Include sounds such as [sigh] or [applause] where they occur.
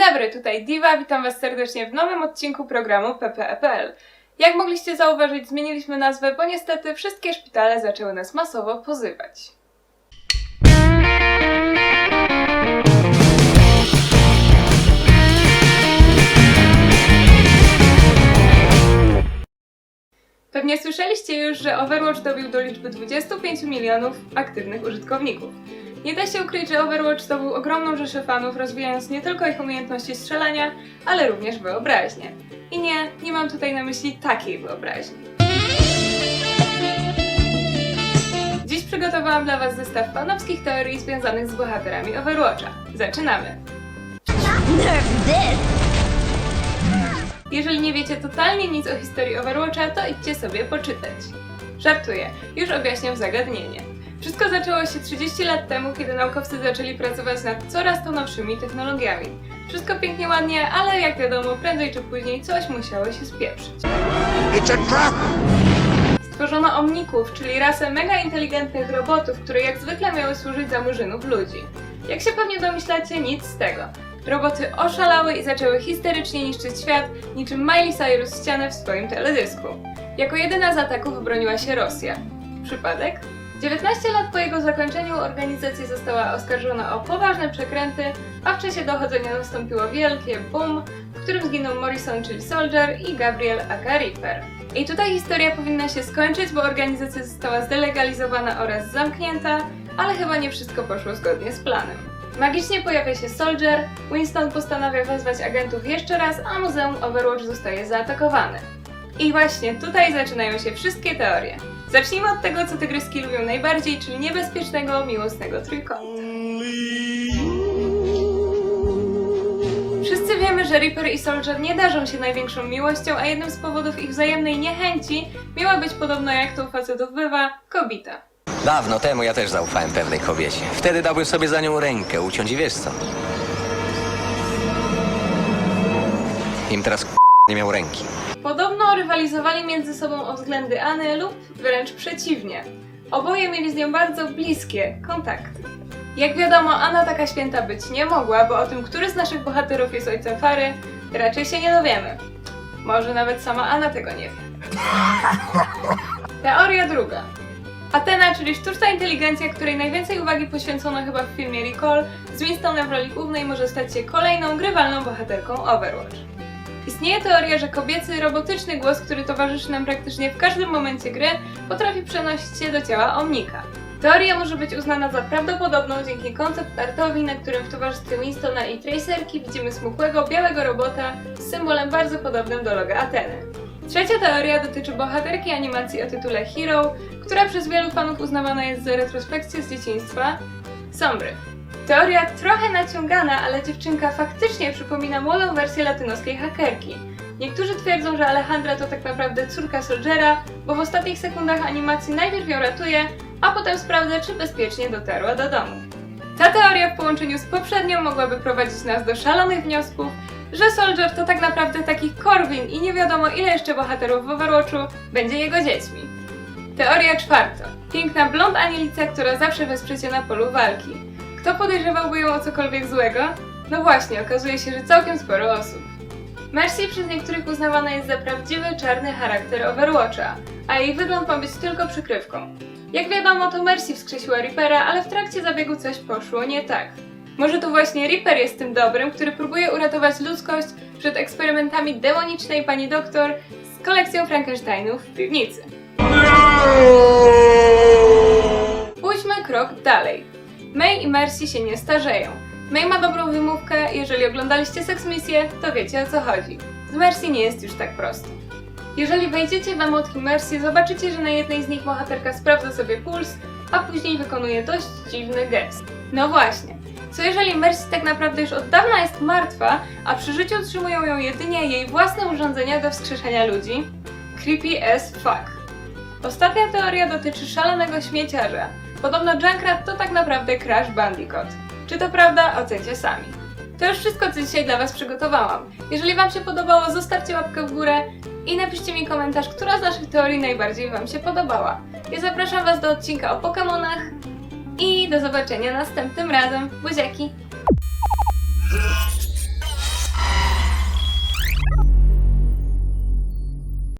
dobry, tutaj Diva, witam Was serdecznie w nowym odcinku programu PPE.pl. Jak mogliście zauważyć, zmieniliśmy nazwę, bo niestety wszystkie szpitale zaczęły nas masowo pozywać. Pewnie słyszeliście już, że Overwatch dobił do liczby 25 milionów aktywnych użytkowników. Nie da się ukryć, że Overwatch zdobył ogromną rzeszę fanów, rozwijając nie tylko ich umiejętności strzelania, ale również wyobraźnię. I nie, nie mam tutaj na myśli takiej wyobraźni. Dziś przygotowałam dla Was zestaw fanowskich teorii związanych z bohaterami Overwatcha. Zaczynamy! Jeżeli nie wiecie totalnie nic o historii Overwatcha, to idźcie sobie poczytać. Żartuję, już objaśniam zagadnienie. Wszystko zaczęło się 30 lat temu, kiedy naukowcy zaczęli pracować nad coraz to nowszymi technologiami. Wszystko pięknie ładnie, ale jak wiadomo, prędzej czy później coś musiało się spieprzyć. It's a trap! Stworzono omników, czyli rasę mega inteligentnych robotów, które jak zwykle miały służyć za murzynów ludzi. Jak się pewnie domyślacie, nic z tego. Roboty oszalały i zaczęły histerycznie niszczyć świat, niczym Miley Cyrus ścianę w swoim teledysku. Jako jedyna z ataków obroniła się Rosja. Przypadek? 19 lat po jego zakończeniu organizacja została oskarżona o poważne przekręty, a w czasie dochodzenia nastąpiło wielkie boom, w którym zginął Morrison, czyli Soldier i Gabriel aka Reaper. I tutaj historia powinna się skończyć, bo organizacja została zdelegalizowana oraz zamknięta, ale chyba nie wszystko poszło zgodnie z planem. Magicznie pojawia się Soldier, Winston postanawia wezwać agentów jeszcze raz, a Muzeum Overwatch zostaje zaatakowane. I właśnie tutaj zaczynają się wszystkie teorie. Zacznijmy od tego, co tygryski lubią najbardziej, czyli niebezpiecznego, miłosnego trójkąta. Wszyscy wiemy, że Reaper i Soldier nie darzą się największą miłością, a jednym z powodów ich wzajemnej niechęci miała być podobno jak to u facetów bywa, kobita. Dawno temu ja też zaufałem pewnej kobiecie. Wtedy dałbym sobie za nią rękę uciąć i wiesz co? Im teraz k- nie miał ręki. Podobno rywalizowali między sobą o względy Anny lub wręcz przeciwnie. Oboje mieli z nią bardzo bliskie kontakty. Jak wiadomo, Anna taka święta być nie mogła, bo o tym, który z naszych bohaterów jest ojcem Fary, raczej się nie dowiemy. Może nawet sama Anna tego nie wie. [laughs] Teoria druga. Atena, czyli sztuczna inteligencja, której najwięcej uwagi poświęcono chyba w filmie Recall, z Winstonem w roli głównej może stać się kolejną grywalną bohaterką Overwatch. Istnieje teoria, że kobiecy, robotyczny głos, który towarzyszy nam praktycznie w każdym momencie gry, potrafi przenosić się do ciała Omnika. Teoria może być uznana za prawdopodobną dzięki koncept artowi, na którym w towarzystwie Winstona i Tracerki widzimy smukłego, białego robota z symbolem bardzo podobnym do loga Ateny. Trzecia teoria dotyczy bohaterki animacji o tytule Hero, która przez wielu fanów uznawana jest za retrospekcję z dzieciństwa, Sombry. Teoria trochę naciągana, ale dziewczynka faktycznie przypomina młodą wersję latynoskiej hakerki. Niektórzy twierdzą, że Alejandra to tak naprawdę córka Soldiera, bo w ostatnich sekundach animacji najpierw ją ratuje, a potem sprawdza, czy bezpiecznie dotarła do domu. Ta teoria w połączeniu z poprzednią mogłaby prowadzić nas do szalonych wniosków, że Soldier to tak naprawdę taki Corwin i nie wiadomo ile jeszcze bohaterów w Overwatchu będzie jego dziećmi. Teoria czwarta. Piękna blond anielica, która zawsze wesprze cię na polu walki. Kto podejrzewałby ją o cokolwiek złego? No właśnie, okazuje się, że całkiem sporo osób. Mercy przez niektórych uznawana jest za prawdziwy czarny charakter Overwatcha, a jej wygląd ma być tylko przykrywką. Jak wiadomo, to Mercy wskrzesiła Reapera, ale w trakcie zabiegu coś poszło nie tak. Może to właśnie Reaper jest tym dobrym, który próbuje uratować ludzkość przed eksperymentami demonicznej pani doktor z kolekcją Frankensteinów w piwnicy. Pójdźmy krok dalej. May i Mercy się nie starzeją. May ma dobrą wymówkę, jeżeli oglądaliście Sex Misję, to wiecie o co chodzi. Z Mercy nie jest już tak prosto. Jeżeli wejdziecie w emotki Mercy, zobaczycie, że na jednej z nich bohaterka sprawdza sobie puls, a później wykonuje dość dziwny gest. No właśnie. Co jeżeli Mercy tak naprawdę już od dawna jest martwa, a przy życiu utrzymują ją jedynie jej własne urządzenia do wskrzeszenia ludzi? Creepy as fuck. Ostatnia teoria dotyczy szalonego śmieciarza. Podobno Junkrat to tak naprawdę Crash Bandicoot. Czy to prawda? Ocencie sami. To już wszystko, co dzisiaj dla Was przygotowałam. Jeżeli Wam się podobało, zostawcie łapkę w górę i napiszcie mi komentarz, która z naszych teorii najbardziej Wam się podobała. Ja zapraszam Was do odcinka o Pokémonach i do zobaczenia następnym razem. Buziaki!